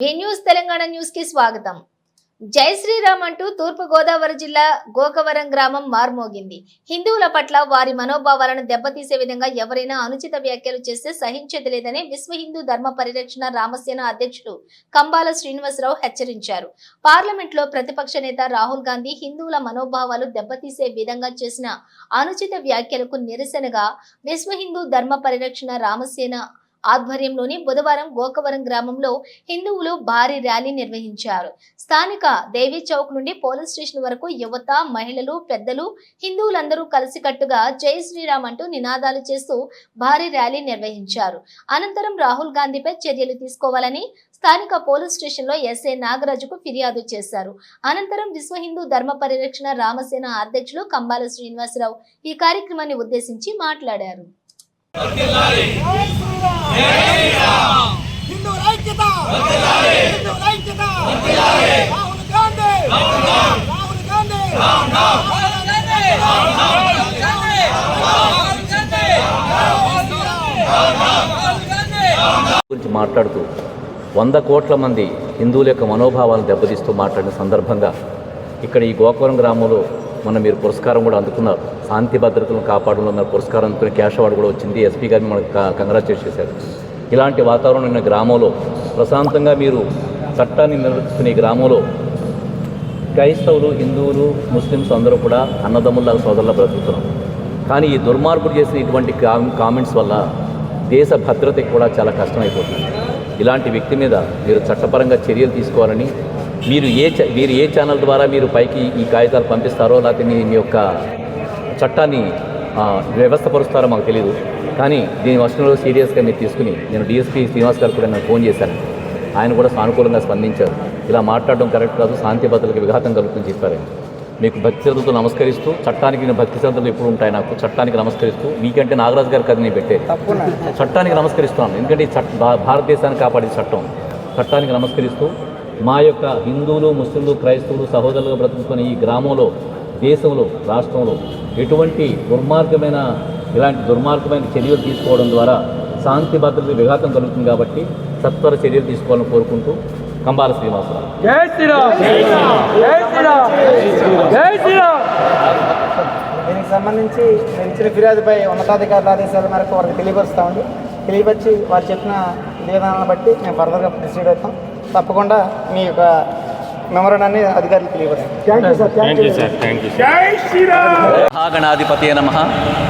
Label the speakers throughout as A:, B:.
A: ఈ న్యూస్ తెలంగాణ న్యూస్కి స్వాగతం? జై శ్రీరామ్ అంటూ తూర్పు గోదావరి జిల్లా గోకవరం గ్రామం మార్మోగింది. హిందువుల పట్ల వారి మనోభావాలను దెబ్బతీసే విధంగా ఎవరైనా అనుచిత వ్యాఖ్యలు చేస్తే సహించేది లేదని విశ్వ హిందూ ధర్మ పరిరక్షణ రామసేన అధ్యక్షుడు కంబాల శ్రీనివాసరావు హెచ్చరించారు. పార్లమెంట్లో ప్రతిపక్ష నేత రాహుల్ గాంధీ హిందువుల మనోభావాలు దెబ్బతీసే విధంగా చేసిన అనుచిత వ్యాఖ్యలకు నిరసనగా విశ్వ హిందూ ధర్మ పరిరక్షణ రామసేన ఆధ్వర్యంలోని బుధవారం గోకవరం గ్రామంలో హిందువులు భారీ ర్యాలీ నిర్వహించారు. స్థానిక దేవీ చౌక్ నుండి పోలీస్ స్టేషన్ వరకు యువత మహిళలు పెద్దలు హిందువులందరూ కలిసికట్టుగా జై శ్రీరామ్ అంటూ నినాదాలు చేస్తూ భారీ ర్యాలీ నిర్వహించారు. అనంతరం రాహుల్ గాంధీపై చర్యలు తీసుకోవాలని స్థానిక పోలీస్ స్టేషన్లో ఎస్ఏ నాగరాజుకు ఫిర్యాదు చేశారు. అనంతరం విశ్వ హిందూ ధర్మ పరిరక్షణ రామసేన అధ్యక్షులు కంబాల శ్రీనివాసరావు ఈ కార్యక్రమాన్ని ఉద్దేశించి మాట్లాడారు.
B: హిందూ ఐక్యత! హిందూ ఐక్యత! రాహుల్ గాంధీ! రాహుల్ గాంధీ! రాహుల్ గాంధీ
C: గురించి మాట్లాడుతూ వంద కోట్ల మంది హిందువుల యొక్క మనోభావాలను దెబ్బతీస్తూ మాట్లాడిన సందర్భంగా ఇక్కడ ఈ గోకురం గ్రామంలో మొన్న మీరు పురస్కారం కూడా అందుకున్నారు. శాంతి భద్రతలను కాపాడంలో మీరు పురస్కారం అందుకుని క్యాష్ అవార్డు కూడా వచ్చింది. ఎస్పీ గారిని మనకు కంగ్రాచులేట్ చేశారు. ఇలాంటి వాతావరణం ఉన్న గ్రామంలో ప్రశాంతంగా మీరు చట్టాన్ని నిర్వర్తిస్తున్న గ్రామంలో క్రైస్తవులు హిందువులు ముస్లిమ్స్ అందరూ కూడా అన్నదమ్ముల సోదరుల బ్రతుకుతున్నాం. కానీ ఈ దుర్మార్గుడు చేసిన ఇటువంటి కామెంట్స్ వల్ల దేశ భద్రతకి కూడా చాలా కష్టమైపోతుంది. ఇలాంటి వ్యక్తి మీద మీరు చట్టపరంగా చర్యలు తీసుకోవాలని మీరు ఏ మీరు ఏ ఛానల్ ద్వారా మీరు పైకి ఈ కాగితాలు పంపిస్తారో లేకపోతే మీ మీ యొక్క చట్టాన్ని వ్యవస్థపరుస్తారో మాకు తెలియదు కానీ దీని వర్షంలో సీరియస్గా మీరు తీసుకుని నేను డిఎస్పీ శ్రీనివాస్ గారు కూడా నేను ఫోన్ చేశాను. ఆయన కూడా సానుకూలంగా స్పందించారు. ఇలా మాట్లాడడం కరెక్ట్ కాదు శాంతి భద్రతలకు విఘాతం కలుగుతుందని చెప్పారు. మీకు భక్తి శ్రద్ధతో నమస్కరిస్తూ చట్టానికి నేను భక్తి శ్రద్ధలు ఎప్పుడు ఉంటాయి నాకు చట్టానికి నమస్కరిస్తూ మీకంటే నాగరాజు గారికి అది నేను పెట్టేది. చట్టానికి నమస్కరిస్తున్నాను. ఎందుకంటే ఈ చట్ట భా- భారతదేశాన్ని కాపాడే చట్టం. చట్టానికి నమస్కరిస్తూ మా యొక్క హిందువులు ముస్లింలు క్రైస్తవులు సహోదరులుగా బ్రతుకుతున్న ఈ గ్రామంలో దేశంలో రాష్ట్రంలో ఎటువంటి దుర్మార్గమైన ఇలాంటి దుర్మార్గమైన చర్యలు తీసుకోవడం ద్వారా శాంతి భద్రతకు విఘాతం కలుగుతుంది కాబట్టి సత్వర చర్యలు తీసుకోవాలని కోరుకుంటూ కంబాల శ్రీనివాసరావు.
D: జై శ్రీరామ్! జై శ్రీరామ్! జై శ్రీరామ్!
B: దీనికి సంబంధించి నేను ఇచ్చిన ఫిర్యాదుపై ఉన్నతాధికారుల ఆదేశాల మేరకు వారికి తెలియపరుస్తామండి తెలియపరిచి వారు చెప్పిన విధానాలను బట్టి మేము ఫర్దర్గా ప్రొసీడ్ అవుతాం తప్పకుండా మీ యొక్క థ్యాంక్ యూ
C: మహాగణాధిపతి నమ.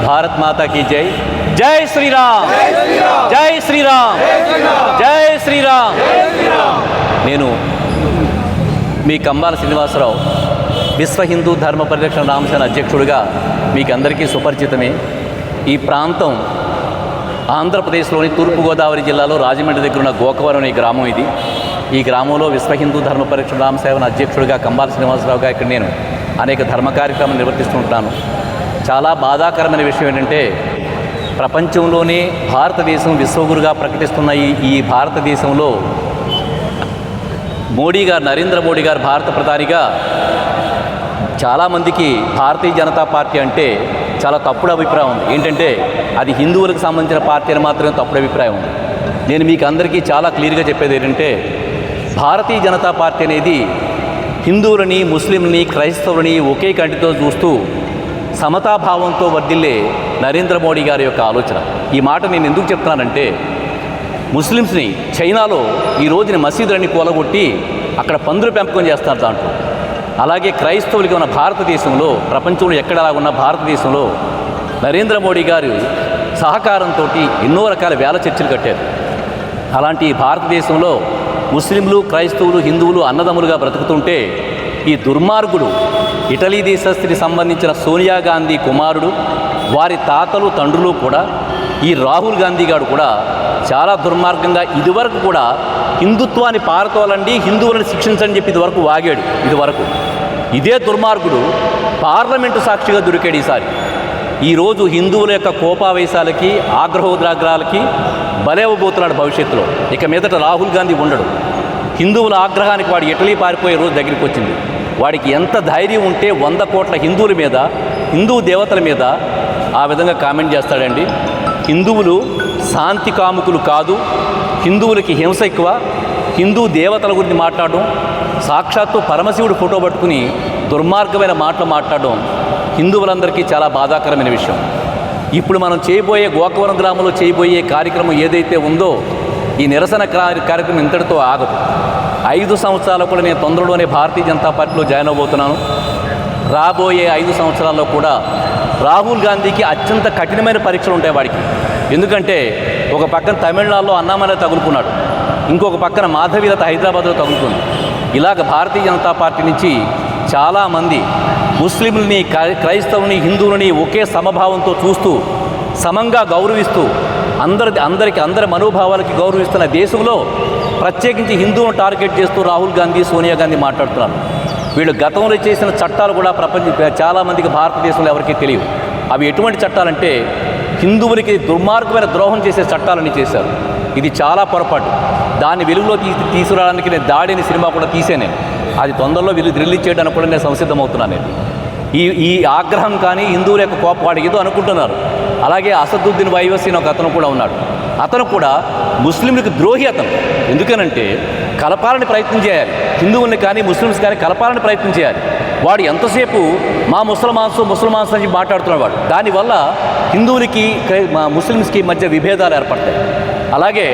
C: భారత్ మాతా కీ జై. జై శ్రీరామ్! జై శ్రీరామ్! జై శ్రీరామ్! నేను మీ కంబాల శ్రీనివాసరావు విశ్వ హిందూ ధర్మ పరిరక్షణ రామసేన అధ్యక్షుడిగా మీకు అందరికీ సుపరిచితమే. ఈ ప్రాంతం ఆంధ్రప్రదేశ్లోని తూర్పుగోదావరి జిల్లాలో రాజమండ్రి దగ్గర ఉన్న గోకవరం అనే గ్రామం ఇది. ఈ గ్రామంలో విశ్వ హిందూ ధర్మ పరిరక్షణ రామసేవన అధ్యక్షుడిగా కంబాల శ్రీనివాసరావుగా ఇక్కడ నేను అనేక ధర్మ కార్యక్రమాలు నిర్వర్తిస్తుంటాను చాలా బాధాకరమైన విషయం ఏంటంటే ప్రపంచంలోనే భారతదేశం విశ్వగురుగా ప్రకటిస్తున్న ఈ ఈ భారతదేశంలో మోడీ గారు నరేంద్ర మోడీ గారు భారత ప్రధానిగా చాలామందికి భారతీయ జనతా పార్టీ అంటే చాలా తప్పుడు అభిప్రాయం ఉంది. ఏంటంటే అది హిందువులకు సంబంధించిన పార్టీ అని మాత్రమే తప్పుడు అభిప్రాయం ఉంది. నేను మీకు అందరికీ చాలా క్లియర్గా చెప్పేది ఏంటంటే భారతీయ జనతా పార్టీ అనేది హిందువులని ముస్లింలని క్రైస్తవులని ఒకే కంటితో చూస్తూ సమతాభావంతో వర్ధిల్లే నరేంద్ర మోడీ గారి యొక్క ఆలోచన. ఈ మాట నేను ఎందుకు చెప్తున్నానంటే ముస్లిమ్స్ని చైనాలో ఈ రోజున మసీదులన్నీ కూలగొట్టి అక్కడ పందులు పెంపకం చేస్తారు దాంట్లో. అలాగే క్రైస్తవులకి ఉన్న భారతదేశంలో ప్రపంచంలో ఎక్కడలా ఉన్న భారతదేశంలో నరేంద్ర మోడీ గారు సహకారంతో ఎన్నో రకాల వేల చర్చలు కట్టారు. అలాంటి భారతదేశంలో ముస్లింలు క్రైస్తవులు హిందువులు అన్నదమ్ములుగా బ్రతుకుతుంటే ఈ దుర్మార్గుడు ఇటలీ దేశస్థికి సంబంధించిన సోనియా గాంధీ కుమారుడు వారి తాతలు తండ్రులు కూడా ఈ రాహుల్ గాంధీ గారు కూడా చాలా దుర్మార్గంగా ఇదివరకు కూడా హిందుత్వాన్ని పారతోలండి హిందువులను శిక్షించని చెప్పి ఇదివరకు వాగాడు ఇదివరకు. ఇదే దుర్మార్గుడు పార్లమెంటు సాక్షిగా దొరికాడు ఈసారి. ఈరోజు హిందువుల యొక్క కోపావేశాలకి ఆగ్రహోద్రాగ్రాలకి బలేవబోతున్నాడు భవిష్యత్తులో. ఇక మీదట రాహుల్ గాంధీ ఉండడు. హిందువుల ఆగ్రహానికి వాడు ఇటలీ పారిపోయే రోజు దగ్గరికి వచ్చింది. వాడికి ఎంత ధైర్యం ఉంటే వంద కోట్ల హిందువుల మీద హిందూ దేవతల మీద ఆ విధంగా కామెంట్ చేస్తాడండి. హిందువులు శాంతి కాముకులు కాదు. హిందువులకి హింస ఎక్కువ. హిందూ దేవతల గురించి మాట్లాడడం సాక్షాత్తు పరమశివుడు ఫోటో పట్టుకుని దుర్మార్గమైన మాటలు మాట్లాడడం హిందువులందరికీ చాలా బాధాకరమైన విషయం. ఇప్పుడు మనం చేయబోయే గోకవరం గ్రామంలో చేయబోయే కార్యక్రమం ఏదైతే ఉందో ఈ నిరసన కార్య- కార్యక్రమం ఇంతటితో ఆగదు. ఐదు సంవత్సరాలు కూడా నేను తొందరలోనే భారతీయ జనతా పార్టీలో జాయిన్ అవబోతున్నాను రాబోయే ఐదు సంవత్సరాల్లో కూడా రాహుల్ గాంధీకి అత్యంత కఠినమైన పరీక్షలు ఉంటాయి వాడికి. ఎందుకంటే ఒక పక్కన తమిళనాడులో అన్నామలై తగులుకున్నాడు. ఇంకొక పక్కన మాధవీలత హైదరాబాద్లో తగులుకుంది. ఇలాగ భారతీయ జనతా పార్టీ నుంచి చాలామంది ముస్లింలని క్రైస్తవుని హిందువులని ఒకే సమభావంతో చూస్తూ సమంగా గౌరవిస్తూ అందరి అందరికి అందరి మనోభావాలకి గౌరవిస్తున్న దేశంలో ప్రత్యేకించి హిందువులను టార్గెట్ చేస్తూ రాహుల్ గాంధీ సోనియా గాంధీ మాట్లాడుతున్నారు. వీళ్ళు గతంలో చేసిన చట్టాలు కూడా ప్రపంచ చాలామందికి భారతదేశంలో ఎవరికీ తెలియవు. అవి ఎటువంటి చట్టాలంటే హిందువులకి దుర్మార్గమైన ద్రోహం చేసే చట్టాలని చేశారు. ఇది చాలా పొరపాటు. దాన్ని వెలుగులో తీసి తీసుకురావడానికి నేను దాడిని సినిమా కూడా తీసే నేను. అది తొందరలో వెలుగు రిలీజ్ చేయడానికి కూడా నేను సంసిద్ధమవుతున్నాను నేను. ఈ ఈ ఆగ్రహం కానీ హిందువుల యొక్క కోపం వాడు ఏదో అనుకుంటున్నారు. అలాగే అసదుద్దీన్ వైవస్సీన్ ఒక అతను కూడా ఉన్నాడు. అతను కూడా ముస్లింలకు ద్రోహి అతను. ఎందుకనంటే కలపాలని ప్రయత్నం చేయాలి. హిందువుల్ని కానీ ముస్లిమ్స్ కానీ కలపాలని ప్రయత్నం చేయాలి. వాడు ఎంతసేపు మా ముసల్మాన్స్ ముసల్మాన్స్ అని మాట్లాడుతున్నాడు వాడు. దానివల్ల హిందువులకి మా ముస్లిమ్స్కి మధ్య విభేదాలు ఏర్పడతాయి. అలాగే